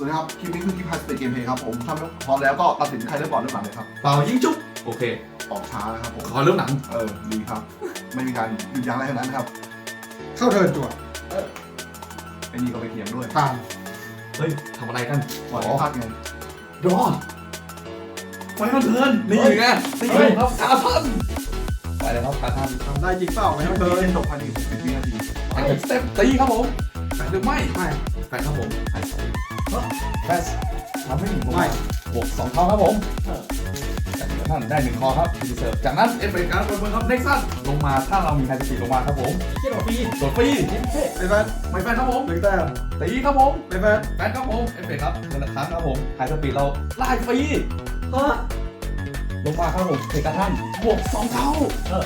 สวัสดีครับ คลิปนี้คือคลิปพาสเปเกมเพย์ครับผมถ้าพร้อมแล้วก็ตัดสินใครเริ่มก่อนเริ่มหลังเลยครับ เปล่ายิงจุ๊บโอเค ออกช้านะครับผม ขอเริ่มหนัง เออ ดีครับ ไม่มีการหยุดยั้งอะไรทั้งนั้นครับ เข้าเทิร์นจั่วไอ้นี่ก็ไปเถียงด้วยผ่านเฮ้ยทำอะไรกันก่อนที่พลาดไงรอไฟมันเทิร์นนี่ไงนี่ไงครับคาทันไปเลยครับคาทันทำได้จริงเปล่าไม่เข้าเธเทิอร์นเล่นจบภายใน60วินาทีแอนสเต็ปตีครับผมแฟนหรือไม่ไม่แฟนครับผม แฟนทำให้หนึ่งผมไม่บวกสองเท่าครับผมจากนั้นได้หนึ่งคอครับดีเซิร์ฟจากนั้นเอฟเฟกต์การบนบนครับเน็กซันลงมาถ้าเรามีไฮสปีดลงมาครับผมเที่ยวฟรีกดฟรีไม่แฟนไม่แฟนครับผมหนึ่งแต้มตีครับผมไม่แฟนแฟนครับผมเอฟเฟกต์ครับเงินละครั้งครับผมไฮสปีดเราไล่ฟรีเออลงมาครับผมเทกระทั่นบวกสองเท่าเออ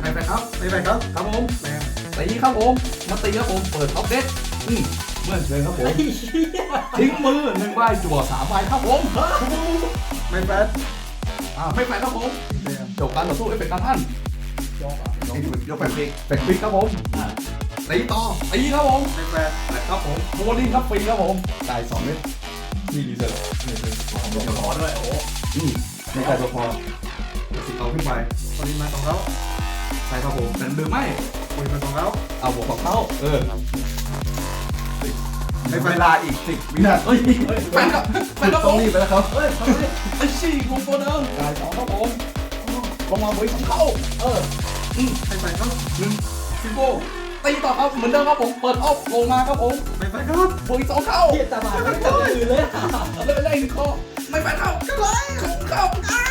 ไม่แฟนครับไม่แฟนครับครับผมแม่ตีครับผมมาตีครับผมเปิดท็อปเด็ดอืม เมื่อเชิญครับผมไอ้เหี้ยทิ้งมือหนึ่งใบจั่วสามใบครับผมไม่แฟนอ่าไม่แฟนครับผมแต้มจบการต่อสู้เอฟเฟกต์การท่านยกอะไอ้นี่ยกแบบเบรกเฟกฟิกครับผมอะตีต่อตีครับผมไม่แฟนครับผมโมลิ่งครับฟรีครับผมจ่ายสองเม็ดที่ดีเซลยกขอด้วยโอ้โหอืมไม่จ่ายตัวพอสิบเอาขึ้นไปปริมาณของเขาใช่ครับผมแต่หรือไม่ปริมาณของเขาเอาบวกของเขาเออ ไม่แฟเวนลาอีก10วินาทีเฮ้ยแฟนครับแฟนครับผต้องมรีบไปแล้วครับเฮ้ยทำไมไอ้ชี่กูโฟเดิมจ่ายสองครับผมลงมาบวกของเขาเออไม่แฟนครับหนึ่งซิโก้ตีต่อครับเหมือนเดิมครับผมเปิดออฟลงมาครับผมไม่แฟนครับบวกอีกสองเข้าเทียบตาบาดไม่จับอื่นเลยอะเล่นเล่นคอไม่ไปเข้าก็ไรของเข้าอ้า